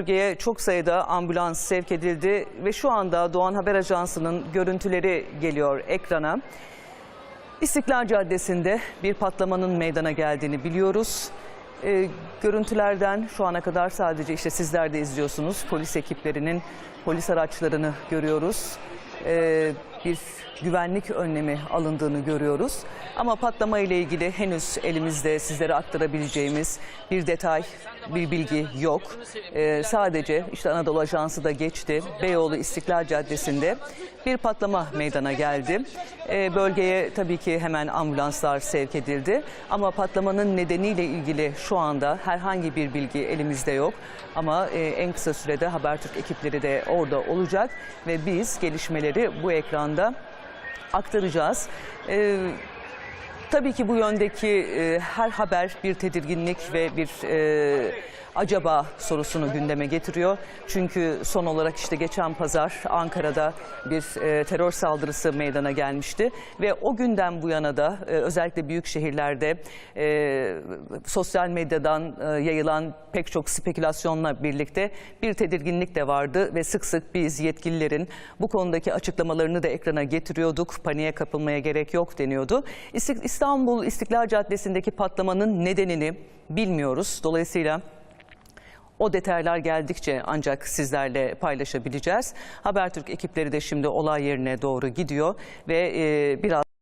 Bölgeye çok sayıda ambulans sevk edildi ve şu anda Doğan Haber Ajansı'nın görüntüleri geliyor ekrana. İstiklal Caddesi'nde bir patlamanın meydana geldiğini biliyoruz. Ee, görüntülerden şu ana kadar sadece işte sizler de izliyorsunuz. Polis ekiplerinin polis araçlarını görüyoruz. Ee, bir güvenlik önlemi alındığını görüyoruz. Ama patlama ile ilgili henüz elimizde sizlere aktarabileceğimiz bir detay, bir bilgi yok. Ee, sadece işte Anadolu Ajansı da geçti. Beyoğlu İstiklal Caddesi'nde bir patlama meydana geldi. Ee, bölgeye tabii ki hemen ambulanslar sevk edildi. Ama patlamanın nedeniyle ilgili şu anda herhangi bir bilgi elimizde yok. Ama e, en kısa sürede Habertürk ekipleri de orada olacak ve biz gelişmeleri bu ekranda aktaracağız. Ee, Tabii ki bu yöndeki e, her haber bir tedirginlik ve bir e, acaba sorusunu gündeme getiriyor. Çünkü son olarak işte geçen pazar Ankara'da bir e, terör saldırısı meydana gelmişti ve o günden bu yana da e, özellikle büyük şehirlerde e, sosyal medyadan e, yayılan pek çok spekülasyonla birlikte bir tedirginlik de vardı ve sık sık biz yetkililerin bu konudaki açıklamalarını da ekrana getiriyorduk. Paniğe kapılmaya gerek yok deniyordu. İstanbul İstiklal Caddesi'ndeki patlamanın nedenini bilmiyoruz. Dolayısıyla o detaylar geldikçe ancak sizlerle paylaşabileceğiz. Habertürk ekipleri de şimdi olay yerine doğru gidiyor ve e, biraz